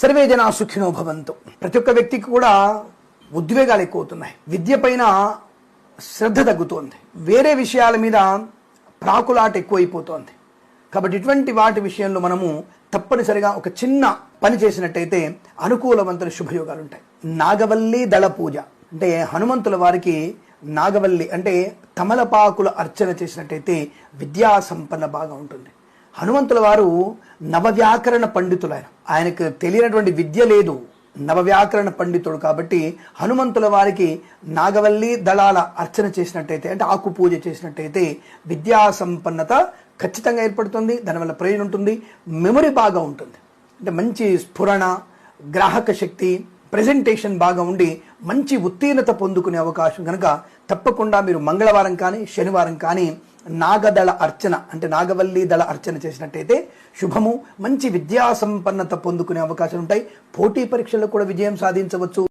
Survey జనా సుఖినో భవంతు. ప్రతి ఒక్క వ్యక్తికి కూడా ఉద్వేగాలు ఎక్కువ అవుతున్నాయి విద్య పైన శ్రద్ధ తగ్గుతోంది. వేరే విషయాల మీద ప్రాకులాట ఎక్కువైపోతోంది. కాబట్టి ఇటువంటి వాటి విషయంలో మనము తప్పనిసరిగా ఒక చిన్న పని చేసినట్టయితే అనుకూలవంతుల శుభయోగాలు ఉంటాయి. నాగవల్లి దళ పూజ. అంటే హనుమంతుల వారికి నాగవల్లి అంటే తమలపాకుల అర్చన చేసినట్టయితే విద్యా సంపన్న బాగా ఉంటుంది. హనుమంతుల వారు నవవ్యాకరణ పండితులు ఆయన ఆయనకు తెలియనటువంటి విద్య లేదు. నవవ్యాకరణ పండితుడు కాబట్టి హనుమంతుల వారికి నాగవల్లి దళాల అర్చన చేసినట్టయితే అంటే ఆకు పూజ చేసినట్టయితే విద్యా సంపన్నత ఖచ్చితంగా ఏర్పడుతుంది. దానివల్ల ప్రయోజనం ఉంటుంది. మెమరీ బాగా ఉంటుంది. అంటే మంచి స్ఫురణ గ్రాహక శక్తి ప్రెజెంటేషన్ బాగా ఉండి మంచి ఉత్తీర్ణత పొందుకునే అవకాశం కనుక తప్పకుండా మీరు మంగళవారం కానీ శనివారం కానీ నాగదళ అర్చన అంటే నాగవల్లి దళ అర్చన చేసినట్టయితే శుభము మంచి విద్యా సంపన్నత పొందుకునే అవకాశం ఉంటాయి పోటీ పరీక్షల్లో కూడా విజయం సాధించవచ్చు.